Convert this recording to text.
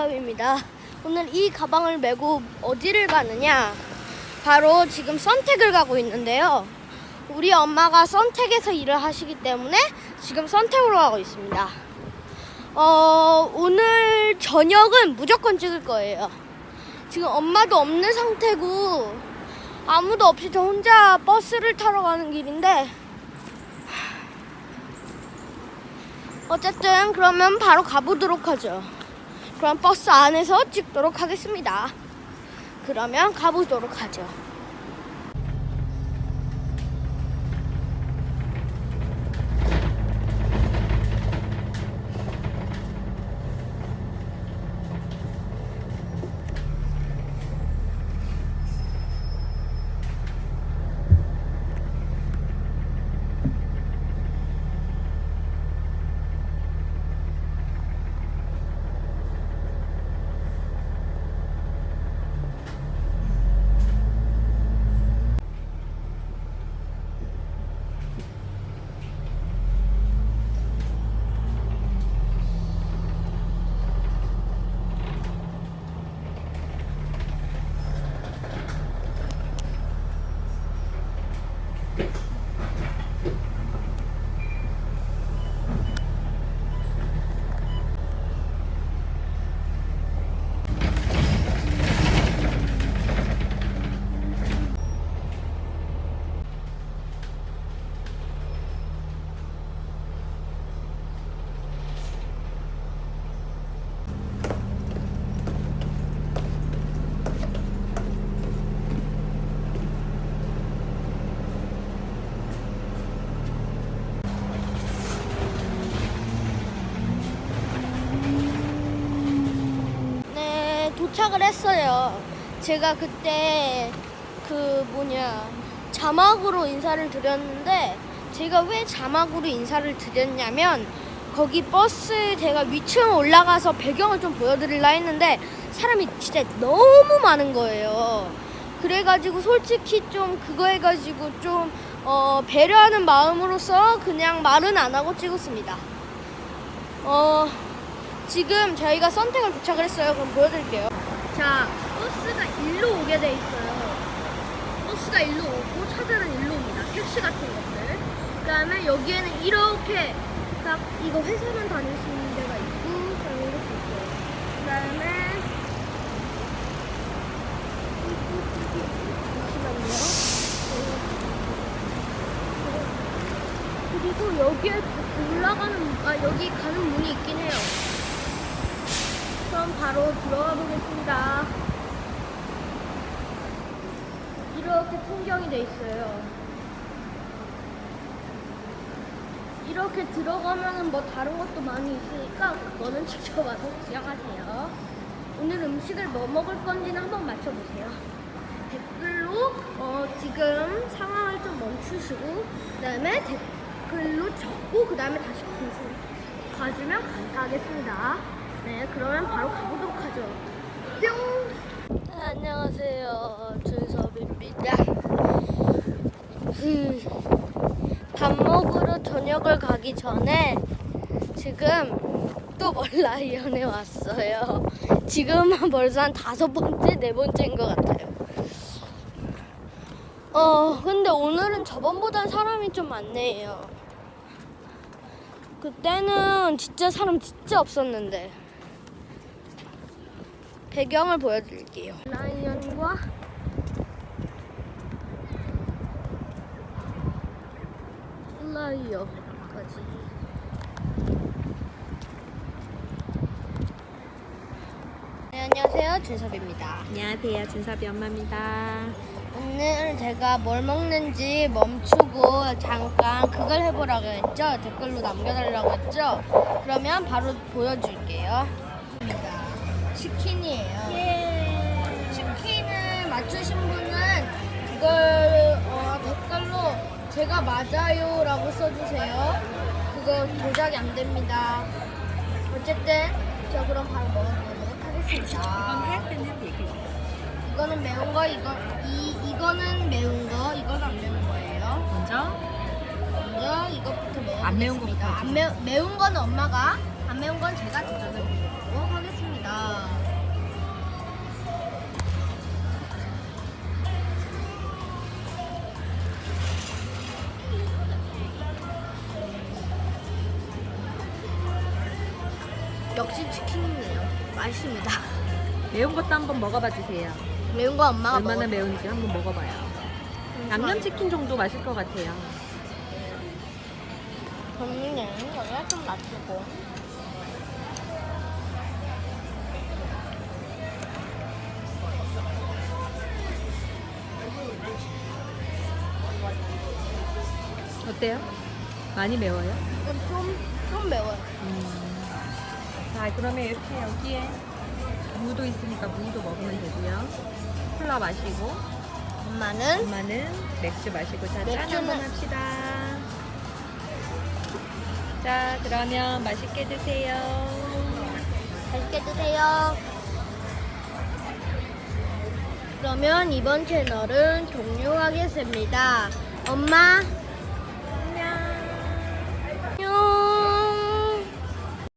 준섭입니다. 오늘 이 가방을 메고 어디를 가느냐? 바로 지금 선택을 가고 있는데요. 우리 엄마가 선택에서 일을 하시기 때문에 지금 선택으로 가고 있습니다. 어, 오늘 저녁은 무조건 찍을 거예요. 지금 엄마도 없는 상태고 아무도 없이 저 혼자 버스를 타러 가는 길인데 어쨌든 그러면 바로 가보도록 하죠. 그럼 버스 안에서 찍도록 하겠습니다. 그러면 가보도록 하죠. 네, 도착을 했어요. 제가 그때 그 뭐냐 자막으로 인사를 드렸는데 제가 왜 자막으로 인사를 드렸냐면 거기 버스 제가 위층 올라가서 배경을 좀 보여드리려 했는데 사람이 진짜 너무 많은 거예요. 그래가지고 솔직히 좀 그거 해가지고 좀 어, 배려하는 마음으로서 그냥 말은 안 하고 찍었습니다. 어, 지금 저희가 선택을 도착을 했어요. 그럼 보여드릴게요. 자, 버스가 일로 오게 돼 있어요. 버스가 일로 오고 차들은 일로 옵니다. 택시 같은 것들. 그 다음에 여기에는 이렇게 딱 이거 회사만 다닐 수 있는 데가 있고 그다음에 이렇게 있어요. 그 다음에 잠시만요. 그리고 여기에 올라가는 아 여기 가는 문이 있긴 해요. 그럼 바로 들어 가 보겠습니다. 이렇게 풍경이 돼 있어요. 이렇게 들어가면은 뭐 다른 것도 많이 있으니까 그거는 직접 와서 구경하세요. 오늘 음식을 뭐 먹을 건지는 한번 맞춰보세요. 댓글로 어, 지금 상황을 좀 멈추시고 그다음에 댓글로 적고 그다음에 다시 보시- 봐주면 감사하겠습니다. 네, 그러면 바로 가보도록 하죠. 뿅! 네, 안녕하세요. 준섭입니다. 그, 밥 먹으러 저녁을 가기 전에 지금 또 멀라이언에 왔어요. 지금은 벌써 한 다섯 번째, 네 번째인 것 같아요. 어, 근데 오늘은 저번보단 사람이 좀 많네요. 그때는 진짜 사람 진짜 없었는데. 배경을 보여드릴게요. 라이언과 플라이어까지. 네, 안녕하세요. 준섭입니다. 안녕하세요. 준섭이 엄마입니다. 오늘 제가 뭘 먹는지 멈추고 잠깐 그걸 해보라고 했죠? 댓글로 남겨달라고 했죠? 그러면 바로 보여줄게요. 입니다. 치킨이에요. 치킨을 맞추신 분은 그걸 어, 댓글로 제가 맞아요라고 써주세요. 그거 조작이 안 됩니다. 어쨌든 저 그럼 바로 먹어보도록 하겠습니다. 이거는 매운 거, 이거 이 이거는 매운 거, 이건 안 매운 거예요. 먼저 먼저 이것부터 먹어보겠습니다. 안 매운 거부터 안 매, 매운 거는 엄마가, 안 매운 건 제가 해보도록 하겠습니다. 맛있습니다. 역시 치킨이네요. 맛있습니다. 매운 것도 한번 먹어봐 주세요. 매운 거 엄마가 얼마나 먹었 매운지 한번 먹어봐요. 양념치킨 정도 마실 것 같아요. 저는 여기가 좀 놔두고. 어때요? 많이 매워요? 좀, 좀 매워요. 자, 그러면 이렇게 여기에 무도 있으니까 무도 먹으면 되고요. 콜라 마시고, 엄마는 엄마는 맥주 마시고, 자, 짠 맥주는- 한번 합시다. 자, 그러면 맛있게 드세요. 맛있게 드세요. 그러면 이번 채널은 종료하겠습니다. 엄마,